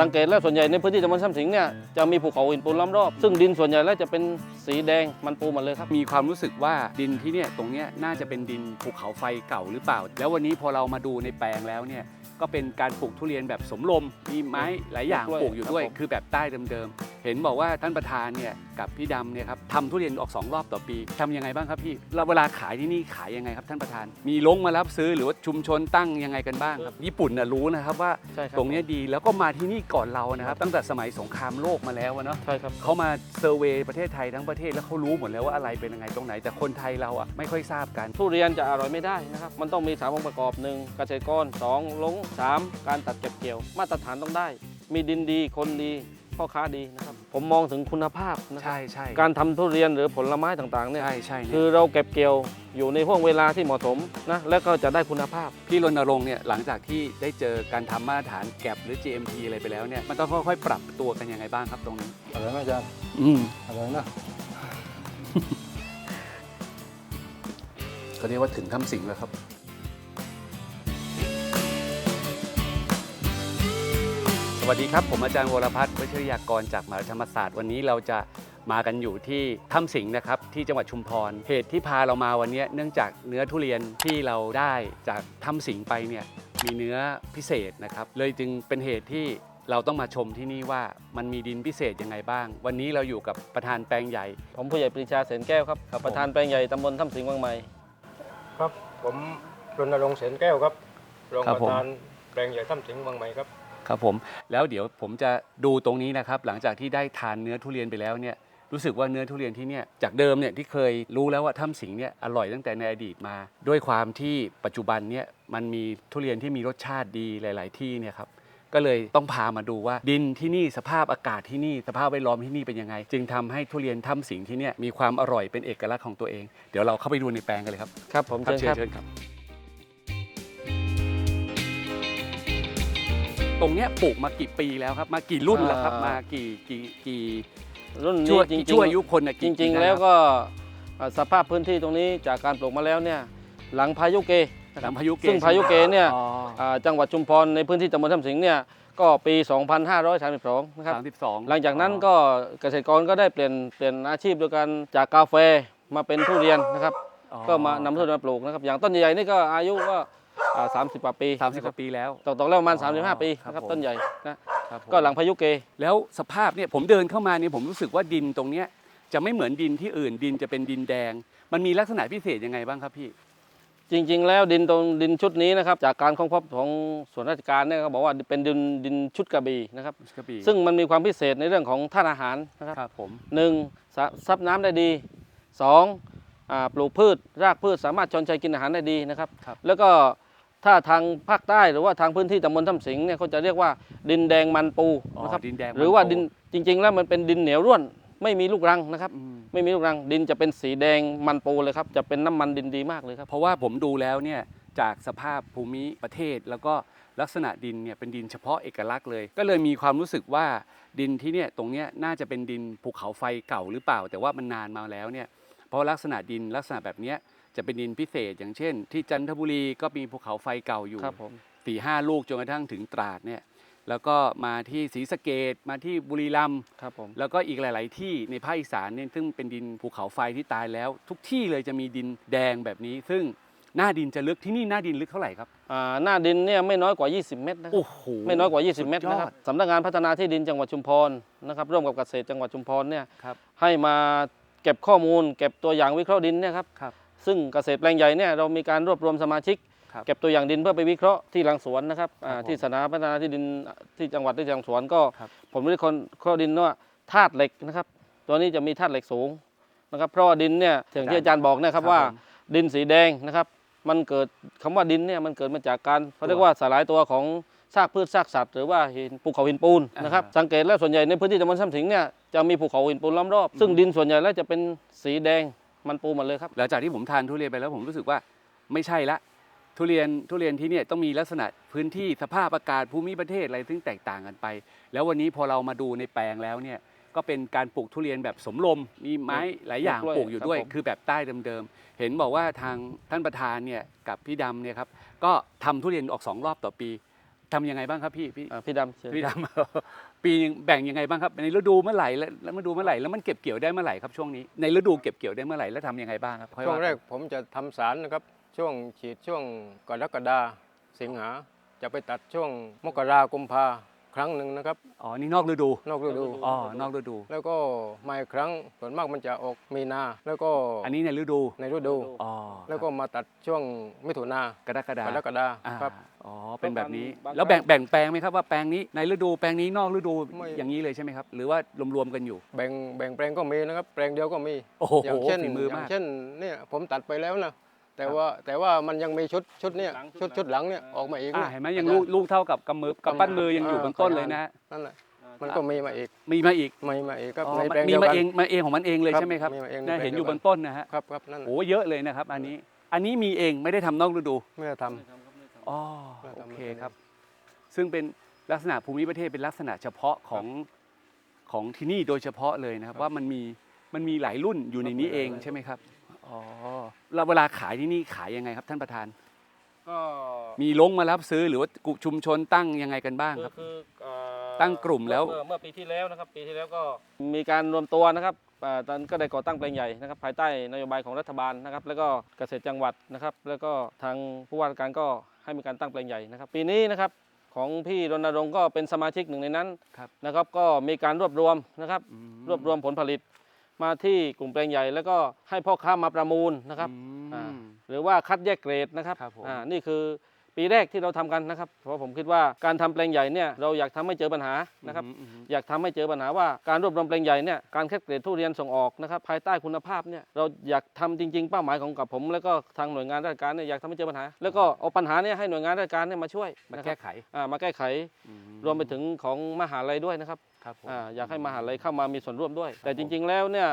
สังเกตแล้วส่วนใหญ่ในพื้นที่ตำบลซ้ำสิงห์เนี่ยจะมีภูเขาหินปูนล้อมรอบซึ่งดินส่วนใหญ่แล้วจะเป็นสีแดงมันปูหมดเลยครับมีความรู้สึกว่าดินที่เนี่ยตรงเนี้ยน่าจะเป็นดินภูเขาไฟเก่าหรือเปล่า แล้ววันนี้พอเรามาดูในแปลงแล้วเนี่ย ก็เป็นการปลูกทุเรียนแบบสมลมมีไม้หลายอย่างด้วยปลูกอยู่ด้วยครับผมคือแบบใต้เดิมๆเห็นบอกว่าท่านประธานเนี่ยกับพี่ดำเนี่ยครับทำทุเรียนออกสองรอบต่อปีทำยังไงบ้างครับพี่แล้วเวลาขายที่นี่ขายยังไงครับท่านประธาน มีลงมารับซื้อหรือว่าชุมชนตั้งยังไงกันบ้างครับญี่ปุ่นน่ะรู้นะครับว่าใช่ครับ ตรงเนี้ยดีแล้วก็มาที่นี่ก่อนเรานะครับตั้งแต่สมัยสงครามโลกมาแล้วอะเนาะ ใช่ครับ เขามาเซอร์เวย์ประเทศไทยทั้งประเทศแล้วเขารู้หมดแล้วว่าอะไรเป็นยังไงตรงไหน แต่คนไทยเราอะไม่ค่อยทราบกัน ทุเรียนจะอร่อยไม่ได้นะครับ มันต้องมีสามองค์ประกอบหนึ่งเกษตรกรสองลงสามการตัดเก็บเกี่ยว มาตรฐานต้องได้ มีดินดีคนดีพ่อค้าดีนะครับผมมองถึงคุณภาพนะครับ ใช่ใช่การทำทุเรียนหรือผลไม้ต่างๆเนี่ยใช่ใช่คืเนี่ยอเราเก็บเกี่ยวอยู่ในห่วงเวลาที่เหมาะสมนะแล้วก็จะได้คุณภาพ พี่รณรงค์เนี่ยหลังจากที่ได้เจอการทำมาตรฐานแกบหรือ GMP อะไรไปแล้วเนี่ยมันต้องค่อยๆ ปรับตัวกันยังไงบ้างครับตรงนี้ อร่อยไหมอาจารย์อืมอร่อยนะเขาเรียกว่าถึงทำสิงแล้วครับ วัสดีครับ ผมอาจารย์วรพัฒน์วชิรยากรจากมหาวิทยาลัยธรรมศาสตร์ วันนี้เราจะมากันอยู่ที่ถ้ำสิงห์นะครับที่จังหวัดชุมพร เหตุที่พาเรามาวันนี้เนื่องจากเนื้อทุเรียนที่เราได้จากถ้ำสิงห์ไปเนี่ยมีเนื้อพิเศษนะครับเลยจึงเป็นเหตุที่เราต้องมาชมที่นี่ว่ามันมีดินพิเศษยังไงบ้าง วันนี้เราอยู่กับประธานแปลงใหญ่ ผมผู้ใหญ่ปรีชาเสนแก้วครับครับผมประธานแปลงใหญ่ตำบลถ้ำสิงห์วังใหม่ครับผมรณรงค์เสนแก้วครับรองครับประผมธานแปลงใหญ่ถ้ำสิงห์บางใหม่ครับ ครับผมแล้วเดี๋ยวผมจะดูตรงนี้นะครับ หลังจากที่ได้ทานเนื้อทุเรียนไปแล้วเนี่ยรู้สึกว่าเนื้อทุเรียนที่เนี่ยจากเดิมเนี่ยที่เคยรู้แล้วว่าถ้ำสิงห์เนี่ยอร่อยตั้งแต่ในอดีตมา ด้วยความที่ปัจจุบันเนี่ยมันมีทุเรียนที่มีรสชาติดีหลาย ๆ ที่เนี่ยครับก็เลยต้องพามาดูว่าดินที่นี่สภาพอากาศที่นี่สภาพแวดล้อมที่นี่เป็นยังไง จึงทำให้ทุเรียนถ้ำสิงห์ที่เนี่ยมีความอร่อยเป็นเอกลักษณ์ของตัวเอง เดี๋ยวเราเข้าไปดูในแปลงกันเลยครับครับผมครับเชิญเชิญครับ ตรงเนี้ยปลูกมากี่ปีแล้วครับ มากี่รุ่นแล้วครับ มากี่กี่กี่รุ่นชั่นี้วจริงๆชั่วอายุคนน่ะจกี่ริงปีๆแล้วครับก็เอ่อสภาพพื้นที่ตรงนี้จากการปลูกมาแล้วเนี่ยหลังพายุเกนะหคลัรับงพายุเกซึ่งพายุเกเนี่ยอ๋ออ่าจังหวัดชุมพรในพื้นที่ตำบลถ้ำสิงห์เนี่ยก็ปี 2532 นะครับสามสิบสองหลังจากนั้นก็เกษตรกรก็ได้เปลี่ยนเปลี่ยนอาชีพโดยการจากกาแฟมาเป็นทุเรียนนะครับอ๋อก็มานำทุเรียนมาปลูกนะครับ อย่างต้นใหญ่ๆนี่ก็อายุก็ สามสิบกว่าปีสามสิบกว่าปีแล้ว ตกตกๆแล้วประมาณอ๋อ35 ปีครับนะครับผมต้นใหญ่นะครับผมก็หลังพายุเก แล้วสภาพเนี่ยผมเดินเข้ามาเนี่ยผมรู้สึกว่าดินตรงเนี้ยจะไม่เหมือนดินที่อื่น ดินจะเป็นดินแดง มันมีลักษณะพิเศษยังไงบ้างครับพี่ จริง ๆ แล้วดินตรงดินชุดนี้นะครับจากการค้นพบของส่วนราชการเนี่ยเขาบอกว่าเป็นดินดินชุดกระบี่นะครับ กระบี่ซึ่งมันมีความพิเศษในเรื่องของธาตุอาหารนะครับครับผมหนึ่งสะซับน้ำได้ดีสองอ่าปลูกพืช รากพืชสามารถชอนชัยกินอาหารได้ดีนะครับ ครับ แล้วก็ ถ้าทางภาคใต้หรือว่าทางพื้นที่ตำบลถ้ำสิงห์เนี่ยเขาจะเรียกว่าดินแดงมันปูอ๋อนะครับดินแดงหรือว่ามันโตดินจริง ๆ แล้วมันเป็นดินเหนียวร่วน ไม่มีลูกรังนะครับ อืมไม่มีลูกรัง ดินจะเป็นสีแดงมันปูเลยครับจะเป็นน้ำมันดินดีมากเลยครับ เพราะว่าผมดูแล้วเนี่ยจากสภาพภูมิประเทศ แล้วก็ลักษณะดินเนี่ยเป็นดินเฉพาะเอกลักษณ์เลย ก็เลยมีความรู้สึกว่าดินที่เนี่ยตรงเนี้ยน่าจะเป็นดินภูเขาไฟเก่าหรือเปล่า แต่ว่ามันนานมาแล้วเนี่ยเพราะลักษณะดินลักษณะแบบเนี้ย จะเป็นดินพิเศษ อย่างเช่น ที่จันทบุรีก็มีภูเขาไฟเก่าอยู่ครับผม สี่ห้าลูกจนกระทั่งถึงตราดเนี่ยแล้วก็มาที่ศรีสะเกดมาที่บุรีรัมย์ครับผม แล้วก็อีกหลาย ๆ ที่ในภาคอีสานเนี่ยซึ่งเป็นดินภูเขาไฟที่ตายแล้ว ทุกที่เลยจะมีดินแดงแบบนี้ ซึ่งหน้าดินจะลึกที่นี่หน้าดินลึกเท่าไหร่ครับ อ่าหน้าดินเนี่ยไม่น้อยกว่า 20 เมตรนะครับ โอ้โห ไม่น้อยกว่าสุ20ดเมตรยอดนะครับสำนักงานพัฒนาที่ดินจังหวัดชุมพรนะครับร่วมกับเกษตรจังหวัดชุมพรเนี่ยครับ ให้มาเก็บข้อมูล เก็บตัวอย่างวิเคราะห์ดินเนี่ยครับครับ ซึ่งเกษตรแปลงใหญ่เนี่ยเรามีการรวบรวมสมาชิก ครับ เก็บตัวอย่างดินเพื่อไปวิเคราะห์ที่หลังสวนนะครับอ่าครับผมที่สถาพัฒนาที่ดินที่จังหวัดที่จังหวัดสวนก็ ครับ ผมได้คนข้อดินว่าธาตุเหล็กนะครับ ตัวนี้จะมีธาตุเหล็กสูงนะครับ เพราะว่าดินเนี่ยอย่างที่อาจารย์บอกนะครับว่า ผม ดินสีแดงนะครับ มันเกิดคำว่าดินเนี่ยมันเกิดมาจากการเขาเรียกว่าสลายตัวของซากพืชซากสัตว์หรือว่าหินภูเขาหินปูนนะครับ อ่าสังเกตแล้วส่วนใหญ่ในพื้นที่ตำบลซ้ำสิงห์เนี่ยจะมีภูเขาหินปูนล้อมรอบ ซึ่งดินส่วนใหญ่แล้วจะเป็นสีแดง มันปูหมดเลยครับหลังจากที่ผมทานทุเรียนไปแล้วผมรู้สึกว่าไม่ใช่ละ ทุเรียนทุเรียนที่เนี่ยต้องมีลักษณะพื้นที่สภาพอากาศภูมิประเทศอะไรซึ่งแตกต่างกันไป แล้ววันนี้พอเรามาดูในแปลงแล้วเนี่ยก็เป็นการปลูกทุเรียนแบบสมลมมีไม้หลายอย่างปลูกกล้วยปลูกอยู่ด้วยครับผมคือแบบใต้เดิมๆเห็นบอกว่าทางท่านประธานเนี่ยกับพี่ดำเนี่ยครับก็ทำทุเรียนออกสองรอบต่อปีทำยังไงบ้างครับพี่พี่ อ่าพี่ดำเชิญ พี่ดำ ปีหนึ่งแบ่งยังไงบ้างครับ ในฤดูเมื่อไหร่แล้วแล้วฤดูเมื่อไหร่แล้วมันเก็บเกี่ยวได้เมื่อไหร่ครับช่วงนี้ในฤดูเก็บเกี่ยวได้เมื่อไหร่แล้วทำยังไงบ้างครับค่อยช่วงว่าแรกผมจะทำสารนะครับ ช่วงฉีดช่วงกรกฎาสิงหาจะไปตัดช่วงมกรากุมภา ครั้งหนึ่งนะครับ อ๋อ นี่นอกฤดู นอกฤดู อ๋อ นอกฤดู แล้วก็มาอีกครั้งส่วนมากมันจะออกมีนา แล้วก็อันนี้ในฤดูในฤดู อ๋อ แล้วก็มาตัดช่วงมิถุนากรกฎากรกฎาอ่าครับ อ๋อ เป็นแบบนี้บางแล้วแบ่งแบ่งแปลงไหมครับว่าแปลงนี้ในฤดูแปลงนี้นอกฤดูไม่อย่างนี้เลยใช่ไหมครับ หรือว่ารวมๆกันอยู่ แบ่งแบ่งแปลงก็มีนะครับ แปลงเดียวก็มี โอ้โหอย่างเช่นฝีมืออย่ามางกเช่นเนี่ยผมตัดไปแล้วนะ แต่ว่าแต่ว่ามันยังมีชุดชุดเนี่ยหลังชุชุดดหลังชุดหลังเนี่ยออกมาอีกอ่านะเห็นไหมยังลูกลูกเท่ากับกำมือกับปั้นมือยังอยู่บนต้นเลยนะฮะนั่นแหละมันก็มีมาอีกมีมาอีกมีมาอีกครับอ๋อในมันแปลงมีเดียวมากัน เองมาเองของมันเองเลยครับใช่ไหมครับมีมาเองในน่าแปลง เห็นอยู่เดีบยวกันนต้นนะฮะครับครับนั่นน่ะโอ้เยอะเลยนะครับ อันนี้อันนี้มีเองไม่ได้ทำนอกฤดูไม่ได้ทอ๋อไม่ได้ทำโอเคไม่ได้ครับ ซึ่งเป็นลักษณะภูมิประเทศเป็นลักษณะเฉพาะของของที่นี่โดยเฉพาะเลยนะครับว่ามันมีมันมีหลายรุ่นอยู่ในนี้เองใช่ไหมครับ อ๋อแล้วเวลาขายที่นี่ขายยังไงครับท่านประธาน ก็มีลงมารับซื้อหรือว่ากุชุมชนตั้งยังไงกันบ้างคือครับ คือเอ่อตั้งกลุ่มแล้วเมื่อเมื่อปีที่แล้วนะครับ ปีที่แล้วก็มีการรวมตัวนะครับอ่าตอนนนก็ได้ก่อตั้งแปลงใหญ่นะครับ ภายใต้นโยบายของรัฐบาลนะครับ แล้วก็เกษตรจังหวัดนะครับ แล้วก็ทางผู้ว่าราชการก็ให้มีการตั้งแปลงใหญ่นะครับ ปีนี้นะครับของพี่รณรงค์ก็เป็นสมาชิกหนึ่งในนั้นครับ นะครับ ก็มีการรวบรวมนะครับ อืมรวบรวมผลผลิต มาที่กลุ่มแปลงใหญ่ แล้วก็ให้พ่อค้ามาประมูลนะครับอืมอ่าหรือว่าคัดแยกเกรดนะครับครับผม อ่านี่คือปีแรกที่เราทำกันนะครับ เพราะผมคิดว่าการทำแปลงใหญ่เนี่ยเราอยากทำให้เจอปัญหานะครับ อืมอืมอยากทำให้เจอปัญหาว่าการรวบรวมแปลงใหญ่เนี่ยการคัดเกรดทุเรียนส่งออกนะครับภายใต้คุณภาพเนี่ยเราอยากทำจริง ๆ เป้าหมายของกับผม แล้วก็ทางหน่วยงานราชการเนี่ยอยากทำให้เจอปัญหา แล้วก็เอาปัญหาเนี่ยให้หน่วยงานราชการเนี่ยมาช่วยมานะคแก้รับไขอ่ามาแก้ไข อืรวมไปถึงของมหาลัยด้วยนะครับครับผม อาอยากให้มหาลัยเข้ามามีส่วนร่วมด้วย แต่จริง ๆ แล้วเนี่ย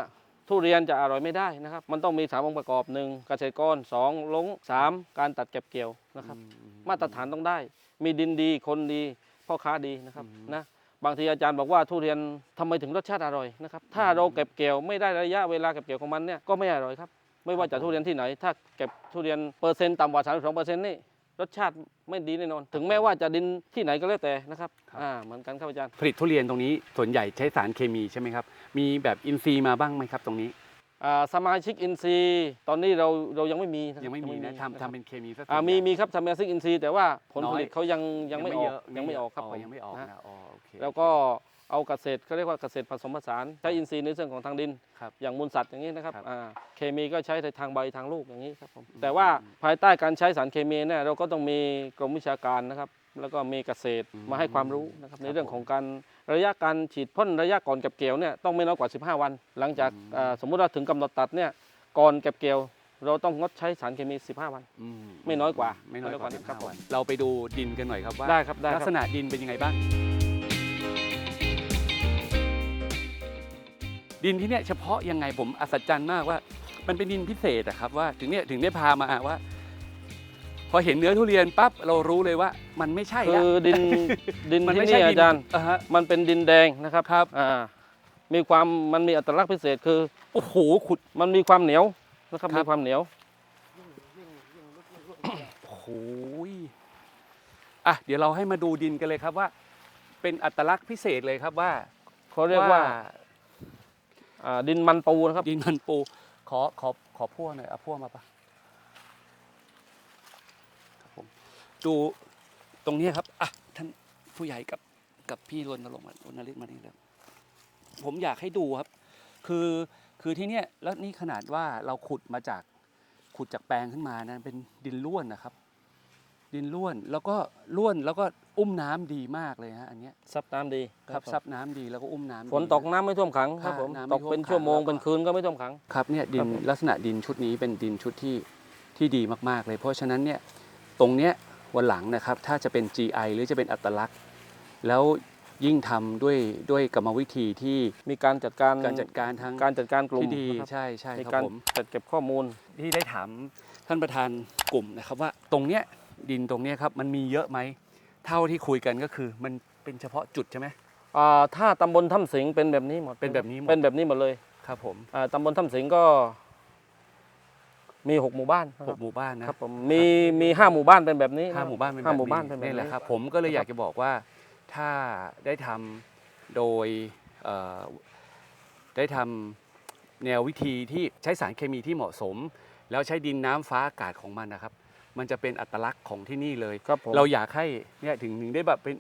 ทุเรียนจะอร่อยไม่ได้นะครับ มันต้องมีสามองค์ประกอบหนึ่งเกษตรกรสองลงสามการตัดเก็บเกี่ยวนะครับอือืมาตรฐานต้องได้ มีดินดีคนดีพ่อค้าดีนะครับอืมนะบางทีอาจารย์บอกว่าทุเรียนทำไมถึงรสชาติอร่อยนะครับถ้าเราเก็บเกี่ยวไม่ได้ระยะเวลาเก็บเกี่ยวของมันเนี่ยก็ไม่อร่อยครับ ไม่ว่าจะทุเรียนที่ไหน ถ้าเก็บทุเรียนเปอร์เซ็นต์ต่ำกว่า32เปอร์เซ็นต์นี่ รสชาติไม่ดีแน่นอน ถึงแม้ว่าจะดินที่ไหนก็แล้วแต่นะครับอ่าเหมือนกันครับอาจารย์ผลิตทุเรียนตรงนี้ส่วนใหญ่ใช้สารเคมีใช่ไหมครับ มีแบบอินทรีย์มาบ้างไหมครับตรงนี้อ่าสมาชิกอินซีย์ตอนนี้เราเรายังไม่มีนะครับยังไม่มีนะครับทำทำเป็นเคมีซะส่วนอ่ามีใหญ่มีครับสมาชิกอินซีย์แต่ว่าผลน้ผอยลิตเขายังยังไม่ออกเะยังไม่ออกครับผมยังไม่ออกนะนะอ๋อโอเคแล้วก็ เอาเกษตรเขาเรียกว่าเกษตรผสมผสานใช้อินทรีย์ในเรื่องของทางดิน ครับ อย่างมูลสัตว์อย่างนี้นะครับครับอ่าเคมีก็ใช้ในทางใบทางลูกอย่างนี้ครับผมอืมแต่ว่าภายใต้การใช้สารเคมีเนี่ยเราก็ต้องมีกรมวิชาการนะครับ แล้วก็มีเกษตรอืมมาให้ความรู้นะครับครับในเรื่องของการระยะการฉีดพ่นระยะก่อนเก็บเกี่ยวเนี่ยต้องไม่น้อยกว่า 15 วัน หลังจากอืม อ่าสมมุติว่าถึงกำหนดตัดเนี่ยก่อนเก็บเกี่ยว เราต้องงดใช้สารเคมี 15 วัน อืไม่น้อยกว่าไม่น้อยกว่าไม่น้อยกว่า15ครับวันเราไปดูดินกันหน่อยครับว่าได้ครับได้คลัรักบษณะดินเป็นยังไงบ้าง ดินที่เนี่ยเฉพาะยังไงผมอัศจรรย์มากว่า มันเป็นดินพิเศษอะครับว่าถึงเนี่ยถึงได้พามาว่า พอเห็นเนื้อทุเรียนปั๊บเรารู้เลยว่า มันไม่ใช่คืละอดินดินมันที่ไม่ใช่นี่ดิน อาจารย์ อ่าฮะ มันเป็นดินแดงนะครับครับ อ่ามีความมันมีอัตลักษณ์พิเศษคือ โอ้โหขุด มันมีความเหนียวนะครับครับ มีความเหนียว โอ้โหยอะเดี๋ยวเราให้มาดูดินกันเลยครับว่า เป็นอัตลักษณ์พิเศษเลยครับว่าเขาเรียกว่า อ่าดินมันปูนะครับ ดินมันปู ขอขอขอพั่วหน่อยเอาพั่วมาปะครับผมดูตรงนี้ครับอะท่านผู้ใหญ่กับกับพี่รณรงค์รณฤทธิ์มานี่แล้วผมอยากให้ดูครับ คือคือที่เนี้ยแล้วนี่ขนาดว่าเราขุดมาจากขุดจากแปลงขึ้นมานะเป็นดินล้วนนะครับ ดินล้วนแล้วก็ล้วนแล้วก็ อุ้มน้ำดีมากเลยฮะอันเนี้ยซับน้ำดีครับซับน้ำดีแล้วก็อุ้มน้ำดี ฝนตกน้ำไม่ท่วมขังครับค่ะผมน้ำไม่ตกเป็นท่วมขังชั่วโมงแล้วก็ เป็นคืนก็ไม่ท่วมขัง ครับเนี่ยดิครันบผม ลักษณะดินชุดนี้เป็นดินชุดที่ที่ดีมากๆ เลย เพราะฉะนั้นเนี่ยตรงเนี้ยวันหลังนะครับถ้าจะเป็น GI หรือจะเป็นอัตลักษณ์ แล้วยิ่งทำด้วยด้วยกรรมวิธีที่มีการจัดการการจัดการทางการจัดการกลุ่มที่ดีนะครับใช่ใช่มีคการับรผม จัดเก็บข้อมูล ที่ได้ถามท่านประธานกลุ่มนะครับว่าตรงเนี้ยดินตรงเนี้ยครับมันมีเยอะไหม เท่าที่คุยกันก็คือ มันเป็นเฉพาะจุดใช่ไหม อ่าถ้าตำบลถ้ำสิงเป็นแบบนี้หมดเป็นแบบนี้หมด เป็นแบบนี้หมดเลยครับผมอ่าตำบลถ้ำสิงก็มีหกหมู่บ้านนะคหรักบหมู่บ้านนะครับผมมีมีห้าหมู่บ้านเป็นแบบนี้ห้าะครับหมู่บ้านเป็นห้าแบบหมู่บ้านเป็นแบบนี่แหละนี้ครับ ผมก็เลยอยากครับจะบอกว่าถ้าได้ทำโดยเอ่อได้ทำแนววิธีที่ใช้สารเคมีที่เหมาะสม แล้วใช้ดินน้ำฟ้าอากาศของมันนะครับ มันจะเป็นอัตลักษณ์ของที่นี่เลยครับผมเราอยากให้เนี่ยถึงถึงได้แบบเป็น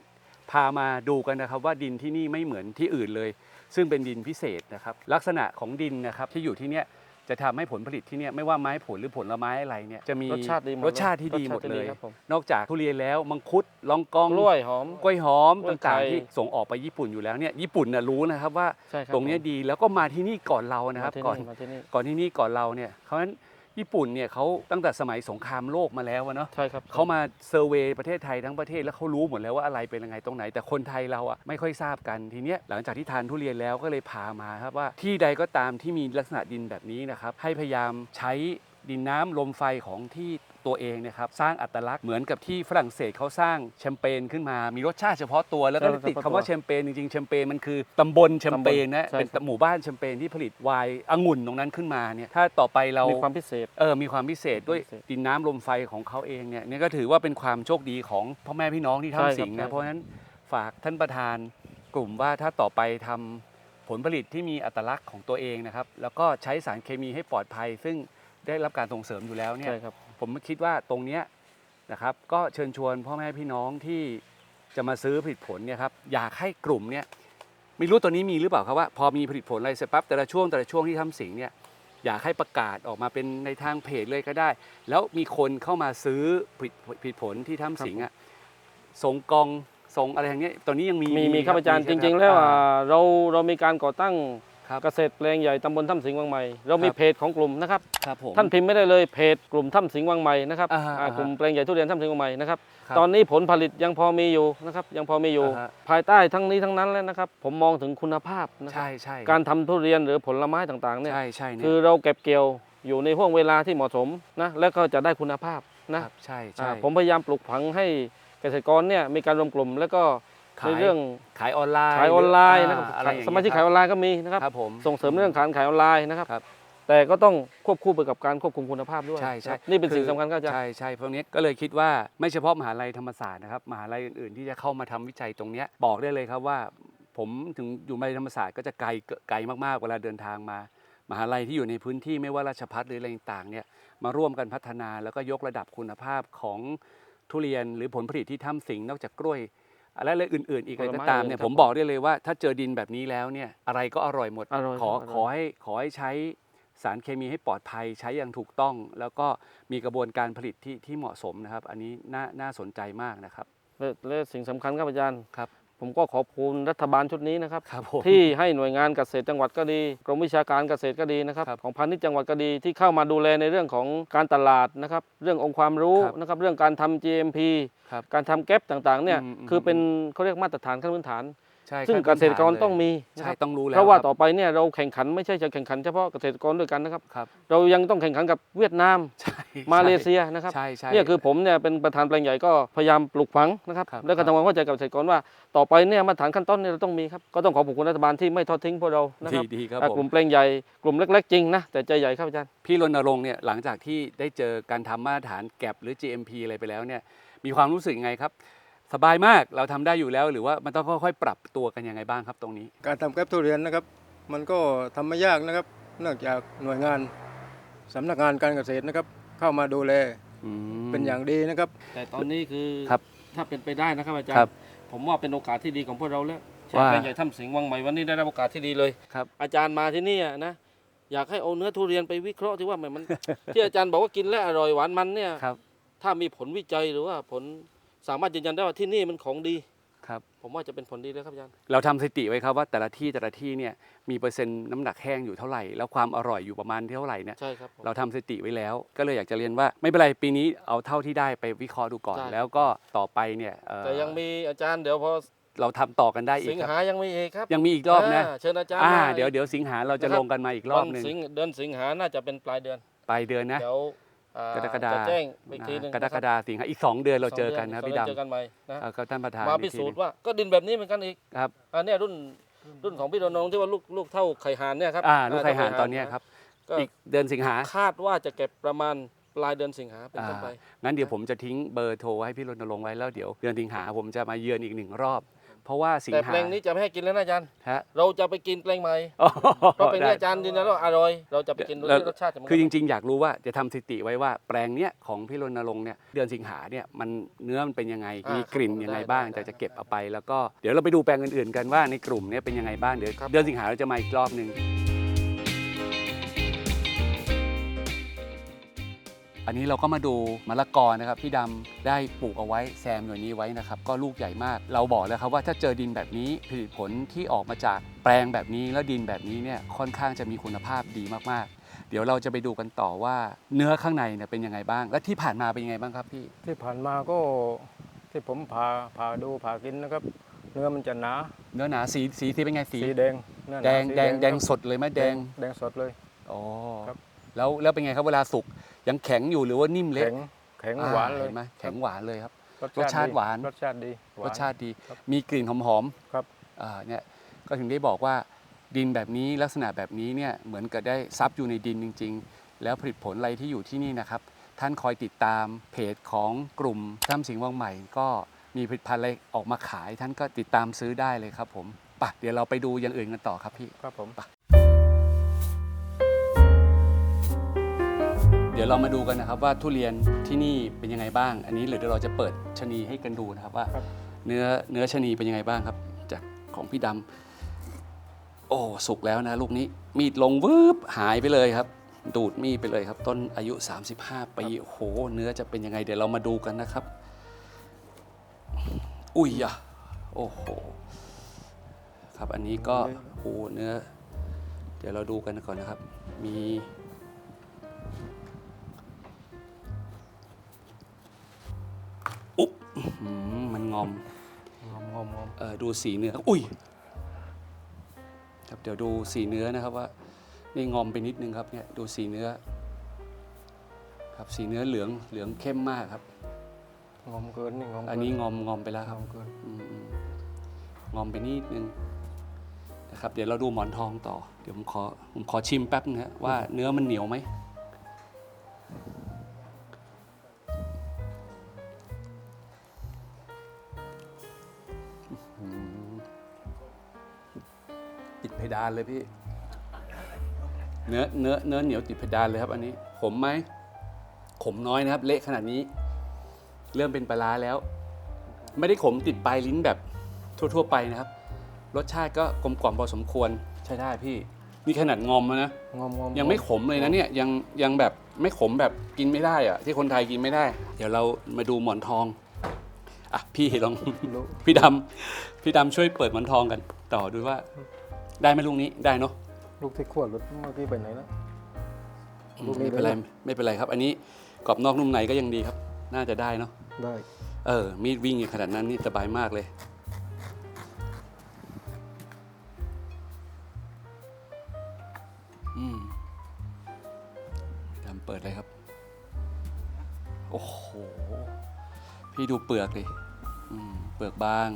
พามาดูกันนะครับ ว่าดินที่นี่ไม่เหมือนที่อื่นเลย ซึ่งเป็นดินพิเศษนะครับ ลักษณะของดินนะครับที่อยู่ที่เนี่ยจะทำให้ผลผลิตที่เนี่ยไม่ว่าไม้ผลหรือผลไม้อะไรเนี่ยจะมีรสชาติดีหมดรสชาติที่ดีหมดรสชาติเลที่ยครับผม นอกจากทุเรียนแล้วมังคุดลองกองกล้วยหอม กล้วยหอมกล้วยต่างไทยๆที่ส่งออกไปญี่ปุ่นอยู่แล้วเนี่ยญี่ปุ่นน่ะรู้นะครับว่า ใช่ครับตรงเนี้ยผมดีแล้วก็มาที่นี่ก่อนเรานะครับมาที่ก่อนมาที่นี่ก่อนที่นี่ก่อนเราเนี่ยเพราะฉะนั้น ญี่ปุ่นเนี่ยเขาตั้งแต่สมัยสงครามโลกมาแล้วอะเนาะใช่ครับเขามาเซอร์เวย์ประเทศไทยทั้งประเทศแล้วเขารู้หมดแล้วว่าอะไรเป็นยังไงตรงไหน แต่คนไทยเราอะไม่ค่อยทราบกันทีเนี้ยหลังจากที่ทานทุเรียนแล้วก็เลยพามาครับว่าที่ใดก็ตามที่มีลักษณะดินแบบนี้นะครับให้พยายามใช้ดินน้ำลมไฟของที่ ตัวเองเนะครับสร้างอัตลักษณ์เหมือนกับที่ฝรั่งเศสเขาสร้างแชมเปญขึ้นมามีรสชาติเฉพาะตัวแล้วก็ติดคำว่าแชมเปญจริงๆแชมเปญมันคือตำบลแชมเปญนะเป็นหมู่บ้านแชมเปญที่ผลิตไวน์องุ่นตรงนั้นขึ้นมาเนี่ยถ้าต่อไปเรามีความพิเศษเออมีความพิเศษด้วยพิเศษดินน้ำลมไฟของเขาเองเนี่ยนี่ก็ถือว่าเป็นความโชคดีของพ่อแม่พี่น้องที่ใช่ครับทำสิ่งใช่นะเพราะฉะนั้นฝากท่านประธานกลุ่มว่าถ้าต่อไปทำผลผลิตที่มีอัตลักษณ์ของตัวเองนะครับ แล้วก็ใช้สารเคมีให้ปลอดภัย ซึ่งได้รับการส่งเสริมอยู่แล้วเนี่ยใช่ครับ ผมคิดว่าตรงเนี้ยนะครับก็เชิญชวนพ่อแม่พี่น้องที่จะมาซื้อผลิตผลเนี่ยครับอยากให้กลุ่มเนี่ยไม่รู้ตัวนี้มีหรือเปล่าครับว่าพอมีผลิตผลอะไรเสร็จปั๊บแต่ละช่วงแต่ละช่วงที่ทำสิงเนี่ยอยากให้ประกาศออกมาเป็นในทางเพจเลยก็ได้ แล้วมีคนเข้ามาซื้อผลิตผลิตผลที่ทำสิงอะส่งกองส่งอะไรอย่างเงี้ยตอนนี้ยังมีมีมีครับอาจารย์มีจใช่ไหมริง ๆ แล้วอ่าอ่าเราเรามีการก่อตั้ง ครับเกษตรแปลงใหญ่ตำบลถ้ำสิงห์วังใหม่ เรามีครับเพจของกลุ่มนะครับ ครับผม ท่านพิมพ์ไม่ได้เลยเพจกลุ่มถ้ำสิงห์วังใหม่นะครับอ่าฮะอ่าอ่าฮะกลุ่มแปลงใหญ่ทุเรียนถ้ำสิงห์วังใหม่นะครับ ครับตอนนี้ผลผลิตยังพอมีอยู่นะครับ ยังพอมีอยู่ อ่าฮะ ภายใต้ทั้งนี้ทั้งนั้นแล้วนะครับ ผมมองถึงคุณภาพนะครับใช่ใช่การทำทุเรียนหรือผลไม้ต่างๆเนี่ย ใช่ใช่เนี่ยคือเราเก็บเกี่ยวอยู่ในห่วงเวลาที่เหมาะสมนะ แล้วก็จะได้คุณภาพนะ ครับใช่อ่าใช่ผมพยายามปลูกฝังให้เกษตรกรเนี่ยมีการรวมกลุ่ม แล้วก็ขาย ในเรื่องขายออนไลน์ขายออนไลน์นะครับอ่าอะไรอย่งสเงี้มาชิกขายออนไลน์ก็มีนะครับครับผมส่งเสริมเรื่องการขายออนไลน์นะครับครับแต่ก็ต้องควบคู่ไปกับการควบคุมคุณภาพด้วยใช่ใช่ครับนี่เป็นสิ่งคือสำคัญก็อาจารย์ใช่ใช่เพราะนี้ก็เลยคิดว่าไม่เฉพาะมหาลัยธรรมศาสตร์นะครับมหาลัยอื่นๆที่จะเข้ามาทำวิจัยตรงเนี้ยบอกได้เลยครับว่า ผมถึงอยู่มหาลัยธรรมศาสตร์ก็จะไกลไกลมากๆเวลาเดินทางมา มหาลัยที่อยู่ในพื้นที่ไม่ว่าราชพัฒหรืออะไรต่างๆเนี่ยมาร่วมกันพัฒนาแล้วก็ยกระดับคุณภาพของทุเรียนหรือผลผลิตที่ถ้ำสิงห์นอกจากกล้วยและ อะไรอื่นๆ อีกอะไรก็ตามเนี่ยผลไม้อื่นครับผมบอกได้เลยว่าถ้าเจอดินแบบนี้แล้วเนี่ยอะไรก็อร่อยหมดอร่อยขอครับอร่อยขอให้ขอให้ใช้สารเคมีให้ปลอดภัยใช้อย่างถูกต้อง แล้วก็มีกระบวนการผลิตที่ที่เหมาะสมนะครับ อันนี้น่าน่าสนใจมากนะครับและและสิ่งสำคัญครับอาจารย์ครับ ผมก็ขอบคุณรัฐบาลชุดนี้นะครับครับผมที่ให้หน่วยงานเกษตรจังหวัดก็ดี กรมวิชาการเกษตรก็ดีนะครับครับ ของพาณิชย์จังหวัดก็ดีที่เข้ามาดูแลในเรื่องของการตลาดนะครับ เรื่ององค์ความรู้ครับนะครับ เรื่องการทำ GMP ครับการทำแก๊ปต่างๆเนี่ยอืมอืมคือเป็นเขาเรียกมาตรฐานขั้นพื้นฐาน ใช่ซึ่งขั้นเกษตรกรพื้นฐานเลยต้องมีนะใช่ครับต้องรู้แล้วเพราะว่าคบต่อไปเนี่ยเราแข่งขันไม่ใช่จะแข่งขันเฉพาะเกษตรกรด้วยกันนะครับ ครับเรายังต้องแข่งขันกับเวียดนาม ใช่มาเลเซียนะครับ ใช่ใช่ เนี่ยคือผมเนี่ยเป็นประธานแปลงใหญ่ก็พยายามปลูกฝังนะครับ ครับแล้วก็ทำความเข้าใจกับเกษตรกรว่าต่อไปเนี่ยมาตรฐานขั้นต้นเนี่ยเราต้องมีครับก็ต้องขอบคุณรัฐบาลที่ไม่ทอดทิ้งพวกเรานะคดีรับดีครับอะผกลุ่มมแปลงใหญ่กลุ่มเล็ก ๆ จริงนะแต่ใจใหญ่ครับอาจารย์ พี่รณรงค์เนี่ยหลังจากที่ได้เจอการทำมาตรฐานแก็บหรือ GMP อะไรไปแล้วเนี่ยมีความรู้สึกยังไงครับ สบายมากเราทำได้อยู่แล้วหรือว่ามันต้องค่อยๆ ปรับตัวกันยังไงบ้างครับตรงนี้ การทำแก๊ปทุเรียนนะครับ มันก็ทำไม่ยากนะครับ เนื่องจากหน่วยงานสำนักงานการเกษตรนะครับ เข้ามาดูแลอืมเป็นอย่างดีนะครับ แต่ตอนนี้คือครับถ้าเป็นไปได้นะครับอาจารครับย์ผมว่าเป็นโอกาสที่ดีของพวกเราแล้วเช่นว่า แปลงใหญ่ถ้ำสิงห์วังใหม่วันนี้ได้รับโอกาสที่ดีเลย ครับ อาจารย์มาที่นี่อะนะอยากให้เอาเนื้อทุเรียนไปวิเคราะห์ที่ว่ามันมันที่อาจารย์บอกว่ากินแล้วอร่อยหวานมันเนี่ย ครับ ถ้ามีผลวิจัยหรือว่าผล สามารถยืนยันได้ว่าที่นี่มันของดี ครับ ผมว่าจะเป็นผลดีเลยครับอาจารย์เราทำสถิติไว้ครับว่าแต่ละที่แต่ละที่เนี่ยมีเปอร์เซ็นต์น้ำหนักแห้งอยู่เท่าไหร่ แล้วความอร่อยอยู่ประมาณเท่าไหร่เนี่ย ใช่ครับผม เราทำสถิติไว้แล้ว ก็เลยอยากจะเรียนว่าไม่เป็นไรปีนี้เอาเท่าที่ได้ไปวิเคราะห์ดูก่อนได้แล้วก็ต่อไปเนี่ยเอ่อแต่ยังมีอาจารย์เดี๋ยวพอเราทำต่อกันได้อีสิกงครับหายังมีอีกครับยังมีอีกรอบนะาเชิญอาจารย์อ่ามาเดี๋ยวเดี๋ยวสิงหาเราจะนะครับลงกันมาอีกรอบหนึ่งวันสิงเดือนสิงหาน่าจะเป็นปลายเดือนปลายเดือนนะ เดี๋ยวอ่า กรกฎาจะแจ้งอีกทีหนึงกรกฎาสิงหาอีก 2 เดือนเราเจอกันนะสงพี่เดือดำเจอกันใหม่นะเอ่อก็ท่านประธานมาอีพิกทีสูจหน์นึ่งว่าก็ดินแบบนี้เหมือนกันอีกครับอันเนี้ยรุ่นรุ่นของพี่รณรงค์ที่ว่าลูกลูกเท่าไข่หานเนี่ยครับอ่าลูกไข่หานเท่ตอนเนี้ยครับก็อีกเดือนสิงหาคาดว่าจะเก็บประมาณปลายเดือนสิงหาเป็นต้นไปงั้นเดี๋ยวผมจะทิ้งเบอร์โทรให้พี่รณรงค์ไว้แล้วเดี๋ยวเดือนสิงหาผมจะมาเยือนอีกหนึ่งรอบ เพราะว่าสิงแต่หาแปลงนี้จะไม่ให้กินแล้วนะอาจารย์ ฮะ เราจะไปกินแปลงใหม่อ๋อเพราะแปลงได้นี้อาจารย์ยืนยันว่าอร่อย เราจะไปกินดูแล้วที่รสชาติจะเหมืนกัน คือจริงๆ อยากรู้ว่าจะทำสถิติไว้ว่าแปลงเนี้ยของพี่รณรงค์เนี่ยเดือนสิงหาเนี่ยมันเนื้อมันเป็นยังไงอ่ามีมีกลิ่นครับยังไงได้บ้างได้แต่จะเก็บเอาไป แล้วก็เดี๋ยวเราไปดูแปลงอื่นๆ กันว่าในกลุ่มเนี้ยเป็นยังไงบ้างเดี๋ยวครับ เดือนสิงหาเราจะมาอีกรอบหนึ่ง อันนี้เราก็มาดูมะละกอนะครับพี่ดำได้ปลูกเอาไว้แซมหน่วยนี้ไว้นะครับก็ลูกใหญ่มาก เราบอกแล้วครับว่าถ้าเจอดินแบบนี้ผลิตผลที่ออกมาจากแปลงแบบนี้แล้วดินแบบนี้เนี่ยค่อนข้างจะมีคุณภาพดีมากๆ เดี๋ยวเราจะไปดูกันต่อว่าเนื้อข้างในเนี่ยเป็นยังไงบ้าง และที่ผ่านมาเป็นยังไงบ้างครับพี่ที่ผ่านมาก็ที่ผมผ่าผ่าดูผ่ากินนะครับ เนื้อมันจะหนาเนื้อหนาสีสีสีเป็นไงสีสีแดงเนื้อหนาแดงสีแดงแดงครับสดเลยไหมแดงแดงสดเลย อ๋อครับ แล้วแล้วเป็นไงครับเวลาสุก ยังแข็งอยู่หรือว่านิ่มเละแข็งแข็งอ่หวานเลยห็ไหมแข็งหวานเลยครับ รสรสชาติดีหวานรสชาติดีหวรนสชาติดีครับมีกลิ่นหอมๆครับอ่าเนี่ยก็ถึงได้บอกว่าดินแบบนี้ลักษณะแบบนี้เนี่ยเหมือนกับได้ซับอยู่ในดินจริง ๆ แล้วผลิตผลอะไรที่อยู่ที่นี่นะครับ ท่านคอยติดตามเพจของกลุ่มท่ำสิงห์วังใหม่ ก็มีผลิตภัณฑ์อะไรออกมาขาย ท่านก็ติดตามซื้อได้เลยครับผมไปะเดี๋ยวเราไปดูอย่างอื่นกันต่อครับพี่ครับผมเดี๋ยวเรามาดูกันนะครับว่าทุเรียนที่นี่เป็นยังไงบ้าง อันนี้เดี๋ยวเราจะเปิดชะนีให้กันดูนะครับว่า เนื้อเนื้อชะนีเป็นยังไงบ้างครับ จากของพี่ดำโอ้สุกแล้วนะลูกนี้มีดลงวืบหายไปเลยครับ ดูดมีดไปเลยครับ ต้นอายุ 35ปีโอ้โห เนื้อจะเป็นยังไง เดี๋ยวเรามาดูกันนะครับ อุ้ยอะโอ้โหครับอันนี้ก็โอ้โหเนื้อ เดี๋ยวเราดูกันก่อนนะครับ มี อุ๊บอื้อหือมันงอม งอมงอมงอมเอ่อดูสีเนื้อ อุ้ยครับเดี๋ยวดูสีเนื้อนะครับว่า นี่งอมไปนิดนึงครับเนี่ยดูสีเนื้อ ครับสีเนื้อเหลืองเหลืองเข้มมากครับ งอมเกินนี่งอมเกิอันนี้งอมงอมไปแล้วงครัอบ มเกินอืมอืมงอมไปนิดนึงนะครับ เดี๋ยวเราดูหมอนทองต่อ เดี๋ยวผมขอผมขอชิมแป๊บนึงฮะว่าเนื้อมันเหนียวไหม ติดเพดานเลยพี่ เนื้อเนื้อเนื้อเหนียวติดเพดานเลยครับ อันนี้ ขมไหม ขมน้อยนะครับ เละขนาดนี้ เริ่มเป็นปลาร้าแล้ว ไม่ได้ขมติดปลายลิ้นแบบทั่ว ๆ ไปนะครับ รสชาติก็กลมกล่อมพอสมควรใช้ได้พี่ นี่ขนาดงอมแล้วนะ งอมงอมยังไม่ขมเลยนะเนี่ยยังยังแบบไม่ขมแบบกินไม่ได้อะที่คนไทยกินไม่ได้ เดี๋ยวเรามาดูหมอนทองอะพี่ลองรู้พี่ดำพี่ดำช่วยเปิดหมอนทองกัน ต่อดูว่า ได้ไหมลูกนี้ได้เนาะลูกที่ขวดรถเมื่อกี้ไปไหนแล้ว ลูกนี้ไม่เป็นไรได้ไหม ไม่เป็นไรครับ อันนี้กรอบนอกนุ่มในก็ยังดีครับ น่าจะได้เนาะได้เออมีดวิ่งอยู่ขนาดนั้นนี่สบายมากเลย อืมดำเปิดเลยครับ โอ้โห พี่ดูเปลือกเลยอืมเปลือกบาง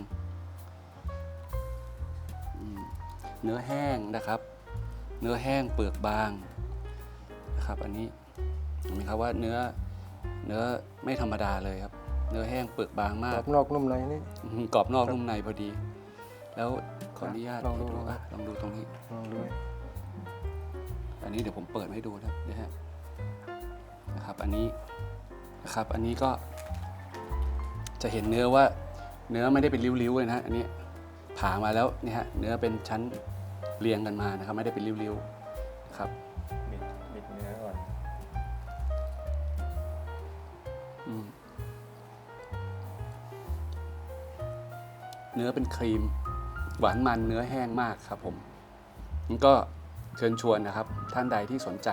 เนื้อแห้งนะครับ เนื้อแห้งเปลือกบางนะครับอันนี้เห็นไหมครับว่าเนื้อเนื้อไม่ธรรมดาเลยครับ เนื้อแห้งเปลือกบางกมารอกบนอกนุ่มในนี่ อืมกรอบนอกนุ่มในพอดี แล้วขออนุญาตลองดูให้อะลองดูตรงนี้ ลองดูอันนี้เดี๋ยวผมเปิดให้ดูนะนะฮะนะครับอันนี้นะครับอันนี้ก็จะเห็นเนื้อว่าเนื้อไม่ได้เป็นริ้วๆเลยนะฮะอันนี้ผ่ามาแล้วเนี่ยฮะเนื้อเป็นชั้น เรียงกันมานะครับ ไม่ได้เป็นริ้วๆนะครับบิดบิดเนื้อก่อนอืมเนื้อเป็นครีม หวานมันเนื้อแห้งมากครับผมงั้นก็เชิญชวนนะครับ ท่านใดที่สนใจ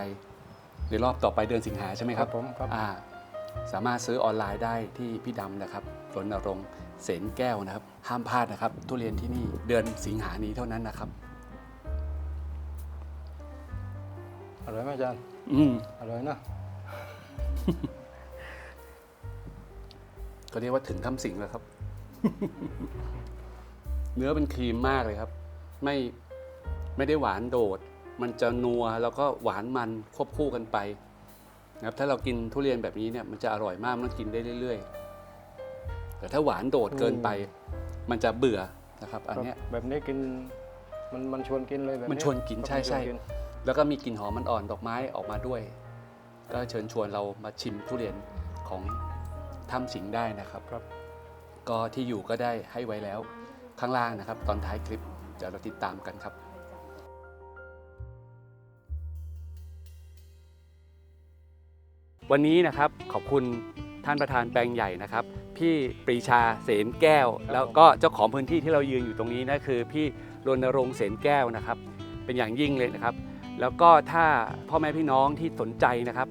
ในรอบต่อไปเดือนสิงหาใช่ไหมคครัรับบผมครับอ่าสามารถซื้อออนไลน์ได้ที่พี่ดำนะครับรณรงค์เสนแก้วนะครับ ห้ามพลาดนะครับ ทุเรียนที่นี่เดือนสิงหานี้เท่านั้นนะครับ อร่อยไหมอาจารย์ อืมอร่อยนะ ก็เรียกว่าถึงทำสิงแล้วครับ เนื้อเป็นครีมมากเลยครับ ไม่ไม่ได้หวานโดด มันจะนัวแล้วก็หวานมันควบคู่กันไปนะครับถ้าเรากินทุเรียนแบบนี้เนี่ยมันจะอร่อยมากมันกินได้เรื่อยๆ แต่ถ้าหวานโดดเกินไป มันจะเบื่อนะครับ อันเนี้ย แบบนี้กิน มันมันชวนกินเลยแบบมันชวนกินใช่ใช่มันวนกิน แล้วก็มีกลิ่นหอมมันอ่อนดอกไม้ออกมาด้วย ก็เชิญชวนเรามาชิมทุเรียนของถ้ำสิงห์ได้นะครับครับ ก็ที่อยู่ก็ได้ให้ไว้แล้วข้างล่างนะครับ ตอนท้ายคลิปเดี๋ยวเราติดตามกันครับวันนี้นะครับขอบคุณท่านประธานแปลงใหญ่นะครับ พี่ปรีชาเสนแก้ว แล้วก็เจ้าของพื้นที่ที่เรายืนอยู่ตรงนี้นะคือ พี่รณรงค์เสนแก้วนะครับ เป็นอย่างยิ่งเลยนะครับ แล้วก็ถ้าพ่อแม่พี่น้องที่สนใจนะครับ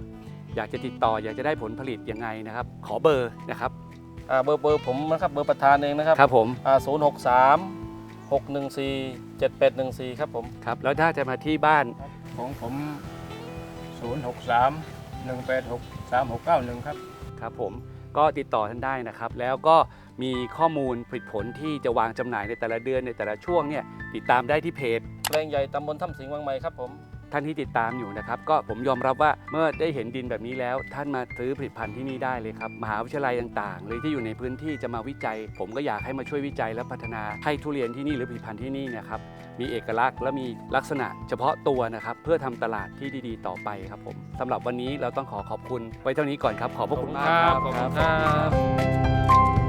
อยากจะติดต่ออยากจะได้ผลผลิตยังไงนะครับ ขอเบอร์นะครับอ่าเบอร์เบอร์ผมนะครับเบอร์ประธานเองนะครับครับผมอ่าศูนย์หกสามหกหนึ่งสี่เจ็ดแปดหนึ่งสี่ครับผมครับ แล้วถ้าจะมาที่บ้านของผม 0 6 3 1 8 6 3 6 9 1 ครับ ครับผมก็ติดต่อท่านได้นะครับ แล้วก็มีข้อมูลผลิตผลที่จะวางจำหน่ายในแต่ละเดือนในแต่ละช่วงเนี่ยติดตามได้ที่เพจ แปลงใหญ่ตำบลถ้ำสิงห์วังใหม่ครับผม ท่านที่ติดตามอยู่นะครับ ก็ผมยอมรับว่าเมื่อได้เห็นดินแบบนี้แล้ว ท่านมาซื้อผลิตภัณฑ์ที่นี่ได้เลยครับมหาวิทยาลัยต่างๆหรือที่อยู่ในพื้นที่จะมาวิจัย ผมก็อยากให้มาช่วยวิจัยและพัฒนาให้ทุเรียนที่นี่หรือผลิตภัณฑ์ที่นี่เนะครับมีเอกลักษณ์และมีลักษณะเฉพาะตัวนะครับ เพื่อทำตลาดที่ดีๆ ต่อไปครับผมสำหรับวันนี้เราต้องขอขอบคุณไว้เท่านี้ก่อนครับ ขอบพระคุณมากครับขอบคุณครับ